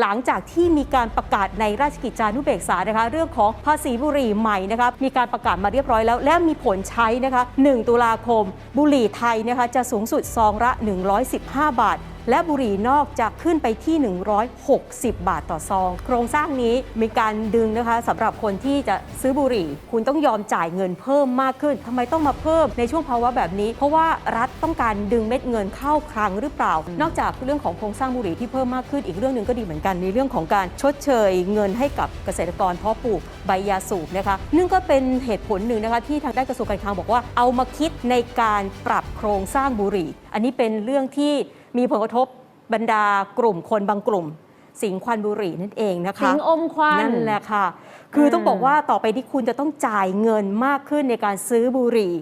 หลังจากที่มีการประกาศในราชกิจจานุเบกษานะคะ เรื่องของภาษีบุหรี่ใหม่นะคะมีการประกาศมาเรียบร้อยแล้ว และมีผลใช้นะคะ 1 ตุลาคม บุหรี่ไทยนะคะจะสูงสุดซองละ 115 บาท และบุหรี่นอกจะขึ้นไปที่ 160 บาทต่อซอง โครงสร้างนี้มีการดึงนะคะสำหรับคนที่จะซื้อบุหรี่ คุณต้องยอมจ่ายเงินเพิ่มมากขึ้นทำไมต้องมาเพิ่มในช่วงภาวะแบบนี้ เพราะว่ารัฐต้องการดึงเม็ดเงินเข้าคลังหรือเปล่า นอกจากเรื่องของโครงสร้างบุหรี่ที่เพิ่มมากขึ้นอีกเรื่องหนึ่งก็ดีเหมือนกันในเรื่องของการชดเชยเงินให้กับเกษตรกรเพาะปลูกใบยาสูบนะคะนึ่งก็เป็นเหตุผลหนึ่งนะคะที่ทางด้านกระทรวงการคลังบอกว่าเอามาคิดในการปรับโครงสร้างบุหรี่ อันนี้เป็นเรื่องที่ มีผลกระทบบรรดากลุ่มคนบางกลุ่ม สิงควันบุหรี่นั่นเองนะคะ สิงอมควันนั่นแหละค่ะ คืออ่าต้องบอกว่าต่อไปที่คุณจะต้องจ่ายเงินมากขึ้นในการซื้อบุหรี่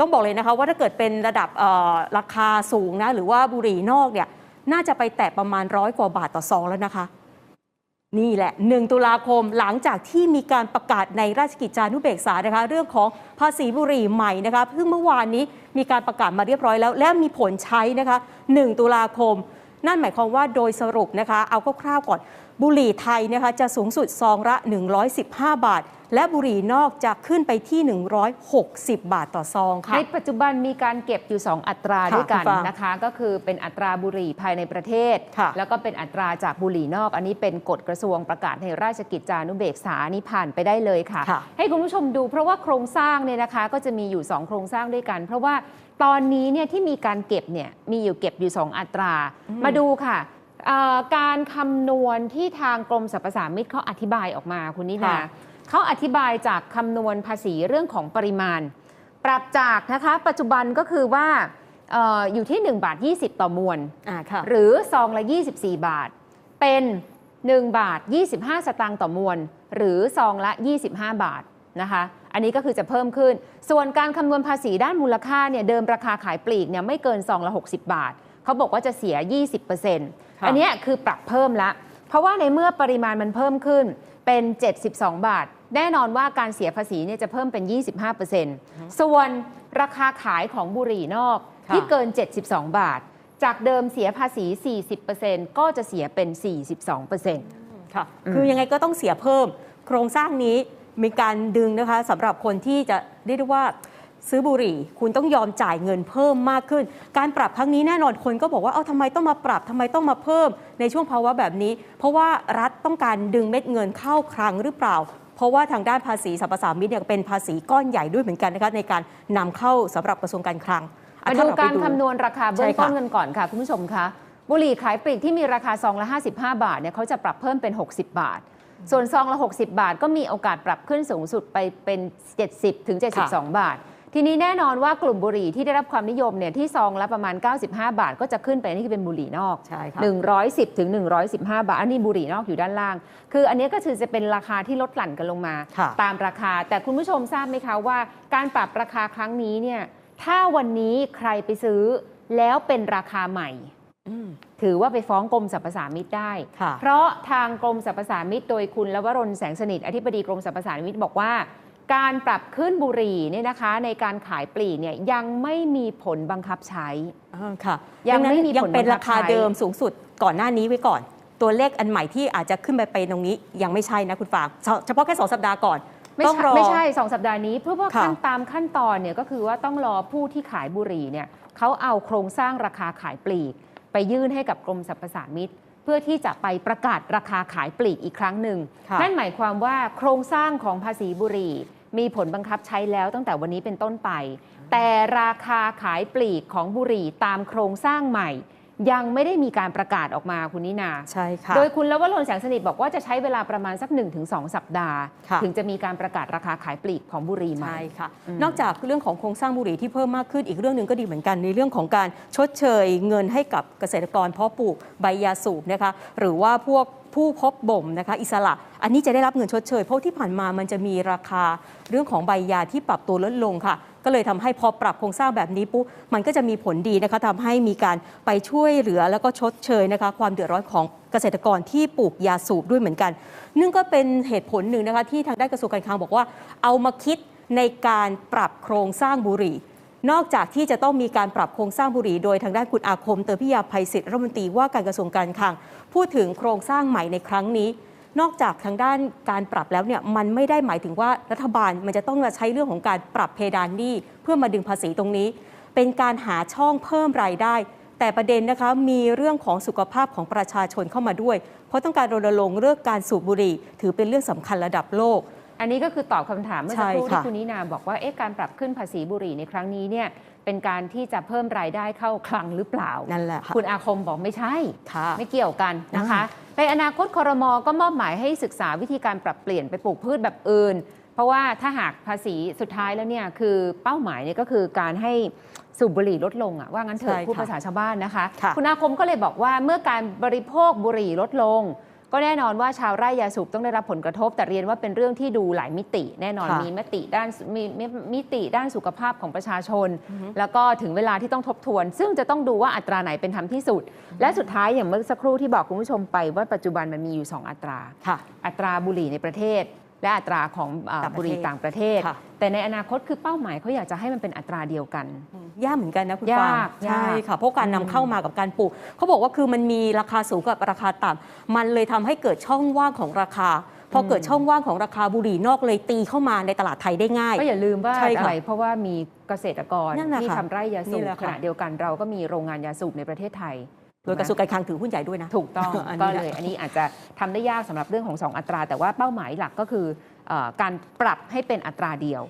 ต้องบอกเลยนะคะว่าถ้าเกิดเป็นระดับเอ่อราคาสูงนะหรือว่าบุหรี่นอกเนี่ยน่าจะไปแตะประมาณร้อยกว่าบาทต่อซองแล้วนะคะ นี่แหละ 1 ตุลาคมหลังจากที่มีการประกาศในราชกิจจานุเบกษานะคะ เรื่องของภาษีบุหรี่ใหม่นะคะเพิ่งเมื่อวานนี้มีการประกาศมาเรียบร้อยแล้ว และมีผลใช้นะคะ 1 ตุลาคม นั่นหมายความว่าโดยสรุปนะคะ เอาคร่าวๆก่อน บุหรี่ไทยนะคะจะสูงสุดซองละ 115 บาท และบุหรี่นอกจะขึ้นไปที่ 160 บาทต่อซองค่ะ ในปัจจุบันมีการเก็บอยู่ 2 อัตราค่ะด้วยกันคุณฟางนะคะ ก็คือเป็นอัตราบุหรี่ภายในประเทศค่ะแล้วก็เป็นอัตราจากบุหรี่นอก อันนี้เป็นกฎกระทรวงประกาศในราชกิจจานุเบกษานี่ผ่านไปได้เลยค่ะค่ะ ให้คุณผู้ชมดูเพราะว่าโครงสร้างเนี่ยนะคะ ก็จะมีอยู่ 2 โครงสร้างด้วยกัน เพราะว่าตอนนี้เนี่ยที่มีการเก็บเนี่ยมีอยู่เก็บอยู่ 2 อัตรา มาดูค่ะเอ่อ การคำนวณที่ทางกรมสรรพสามิตเขาอธิบายออกมาคุณนินาค่ะเขาอธิบายจากคำนวณภาษีเรื่องของปริมาณ ปรับจากนะคะปัจจุบันก็คือว่าเอออยู่ที่1บาท20 ต่อมวลอ่าค่ะหรือซองละ 24 บาท เป็น1บาท 25 สตางค์ต่อมวลหรือซองละ 25 บาทนะคะอันนี้ก็คือจะเพิ่มขึ้น ส่วนการคำนวณภาษีด้านมูลค่าเนี่ยเดิมราคาขายปลีกเนี่ยไม่เกินซองละ 60 บาท เขาบอกว่าจะเสีย 20%อันเนี้ยคือปรับเพิ่มละ เพราะว่าในเมื่อปริมาณมันเพิ่มขึ้นเป็น 72 บาท แน่นอนว่าการเสียภาษีเนี่ยจะเพิ่มเป็น 25%ส่วนราคาขายของบุหรี่นอกค่ะที่เกิน 72 บาท จากเดิมเสียภาษี 40%ก็จะเสียเป็น 42%ค่ะอืมคือยังไงก็ต้องเสียเพิ่ม โครงสร้างนี้มีการดึงนะคะสำหรับคนที่จะเรียกได้ว่า ซื้อบุหรี่ คุณต้องยอมจ่ายเงินเพิ่มมากขึ้น การปรับครั้งนี้แน่นอนคนก็บอกว่าเอ้าทำไมต้องมาปรับทำไมต้องมาเพิ่ม ในช่วงภาวะแบบนี้ เพราะว่ารัฐต้องการดึงเม็ดเงินเข้าคลังหรือเปล่า เพราะว่าทางด้านภาษีสรรพสามิตเนี่ยเป็นภาษีก้อนใหญ่ด้วยเหมือนกันนะคะในการนำเข้าสำหรับกระทรวงการคลังอะมาถ้ดูเไปการคำนวณราคาเบื้องใช่ค่ะต้นกันก่อนค่ะคุณผู้ชมคะบุหรี่ขายปลีกที่มีราคาซองละ 55 บาทเนี่ยเขาจะปรับเพิ่มเป็น 60 บาท ส่วนซองละ 60 บาท ก็มีโอกาสปรับขึ้นสูงสุดไปเป็น 70ถึง72 บาท ทีนี้แน่นอนว่ากลุ่มบุหรี่ที่ได้รับความนิยมเนี่ยที่ซองละประมาณ 95 บาท ก็จะขึ้นไปนี่คือเป็นบุหรี่นอกใช่ค่ะ110ถึง115 บาท อันนี้บุหรี่นอกอยู่ด้านล่าง คืออันนี้ก็คือจะเป็นราคาที่ลดหลั่นกันลงมาค่ะตามราคา แต่คุณผู้ชมทราบไหมคะว่า การปรับราคาครั้งนี้เนี่ยถ้าวันนี้ใครไปซื้อแล้วเป็นราคาใหม่อืมถือว่าไปฟ้องกรมสรรพสามิตได้ค่ะเพราะทางกรมสรรพสามิตโดยคุณลวรนแสงสนิทอธิบดีกรมสรรพสามิตบอกว่า การปรับขึ้นบุหรี่เนี่ยนะคะ ในการขายปลีกเนี่ยยังไม่มีผลบังคับใช้อ่าค่ะยังไม่ดันั้นมีผลยังเป็นบังคับราคาใช้เดิมสูงสุดก่อนหน้านี้ไว้ก่อน ตัวเลขอันใหม่ที่อาจจะขึ้นไปไปตรงนี้ยังไม่ใช่นะคุณฟางเฉเฉพาะแค่สองสัปดาห์ก่อนไม่ต้องใช่รอไม่ใช่สองสัปดาห์นี้ เพราะว่าค่ะขั้นตามขั้นตอนเนี่ยก็คือว่าต้องรอผู้ที่ขายบุหรี่เนี่ยเขาเอาโครงสร้างราคาขายปลีก ไปยื่นให้กับกรมสรรพสามิตเพื่อที่จะไปประกาศราคาขายปลีกอีกครั้งหนึ่งค่ะนั่นหมายความว่าโครงสร้างของภาษีบุหรี่ มีผลบังคับใช้แล้วตั้งแต่วันนี้เป็นต้นไป แต่ราคาขายปลีกของบุหรี่ตามโครงสร้างใหม่ ยังไม่ได้มีการประกาศออกมาคุณนินาใช่ค่ะ โดยคุณลวรนแสงสนิทบอกว่าจะใช้เวลาประมาณสัก 1-2 สัปดาห์ค่ะถึงจะมีการประกาศราคาขายปลีกของบุหรี่ใหม่ใช่ค่ะอืมนอกจากเรื่องของโครงสร้างบุหรี่ที่เพิ่มมากขึ้นอีกเรื่องหนึ่งก็ดีเหมือนกันในเรื่องของการชดเชยเงินให้กับเกษตรกรเพาะปลูกใบยาสูบนะคะหรือว่าพวกผู้เพบบ่มนะคะอิสระ อันนี้จะได้รับเงินชดเชย เพราะที่ผ่านมามันจะมีราคาเรื่องของใบยาที่ปรับตัวลดลงค่ะ ก็เลยทำให้พอปรับโครงสร้างแบบนี้ปุ๊บมันก็จะมีผลดีนะคะทำให้มีการไปช่วยเหลือแล้วก็ชดเชยนะคะ ความเดือดร้อนของเกษตรกรที่ปลูกยาสูบด้วยเหมือนกันนึ่งก็เป็นเหตุผลหนึ่งนะคะที่ทางด้านกระทรวงการคลังบอกว่า เอามาคิดในการปรับโครงสร้างบุหรี่นอกจากที่จะต้องมีการปรับโครงสร้างบุหรี่โดยทางด้านคุณอาคม เติมพิยาภัยศิษย์รัฐมนตรีว่าการกระทรวงการคลัง พูดถึงโครงสร้างใหม่ในครั้งนี้ นอกจากทางด้านการปรับแล้วเนี่ยมันไม่ได้หมายถึงว่ารัฐบาลมันจะต้องมาใช้เรื่องของการปรับเพดานหนี้เพื่อมาดึงภาษีตรงนี้ เป็นการหาช่องเพิ่มรายได้ แต่ประเด็นนะคะมีเรื่องของสุขภาพของประชาชนเข้ามาด้วย เพราะต้องการรณรงค์เรื่องการสูบบุหรี่ ถือเป็นเรื่องสำคัญระดับโลก อันนี้ก็คือตอบคำถามเมื่อสักครู่ใช่ที่ค่ะคุณนินาบอกว่าเอ๊ะการปรับขึ้นภาษีบุหรี่ในครั้งนี้เนี่ยเป็นการที่จะเพิ่มรายได้เข้าคลังหรือเปล่านั่นแหละค่ะคุณอาคมบอกไม่ใช่ค่ะไม่เกี่ยวกันนะคะ ในอนาคตคอรมอก็มอบหมายให้ศึกษาวิธีการปรับเปลี่ยนไปปลูกพืชแบบอื่น เพราะว่าถ้าหากภาษีสุดท้ายแล้วเนี่ยคือเป้าหมายเนี่ยก็คือการให้สูบบุหรี่ลดลงอะว่างั้นเถใช่อะค่ะพูดภาษาชาวบ้านนะคะค่ะณอาคมก็เลยบอกว่าเมื่อการบริโภคบุหรี่ลดลง ก็แน่นอนว่าชาวไร่ยาสูบต้องได้รับผลกระทบ แต่เรียนว่าเป็นเรื่องที่ดูหลายมิติ แน่นอนค่ะมีมิติด้านมีมีมิติด้านสุขภาพของประชาชน แล้วก็ถึงเวลาที่ต้องทบทวน ซึ่งจะต้องดูว่าอัตราไหนเป็นธรรมที่สุด และสุดท้ายอย่างเมื่อสักครู่ที่บอกคุณผู้ชมไปว่าปัจจุบันมันมีอยู่ 2 อัตราค่ะอัตราบุหรี่ในประเทศ และอัตราของอ่าต่างประเทศบุหรี่ต่างประเทศค่ะแต่ในอนาคตคือเป้าหมายเขาอยากจะให้มันเป็นอัตราเดียวกัน ยากเหมือนกันนะคุณยากฟางยากใช่ค่ะ เพราะการนำเข้ามากับการปลูกเขาบอกว่าคือมันมีราคาสูงกับราคาต่ำมันเลยทำให้เกิดช่องว่างของราคาพอเกิดช่องว่างของราคาบุหรี่นอกเลยตีเข้ามาในตลาดไทยได้ง่าย ก็อย่าลืมว่าใช่ค่ะอะไรเพราะว่ามีเกษตรกรนั่นแหละที่ค่ะทำไร่ยาสูนี่บแหละขค่ะณะเดียวกันเราก็มีโรงงานยาสูบในประเทศไทยโดยกระทรวงการคลังถือหุ้นใหญ่ด้วยนะ ถูกต้องอันนี้ก็แหละเลยอันนี้อาจจะ ทำได้ยากสำหรับเรื่องของ 2 อัตรา แต่ว่าเป้าหมายหลักก็คืออการปรับให้เป็นอัตราเดียว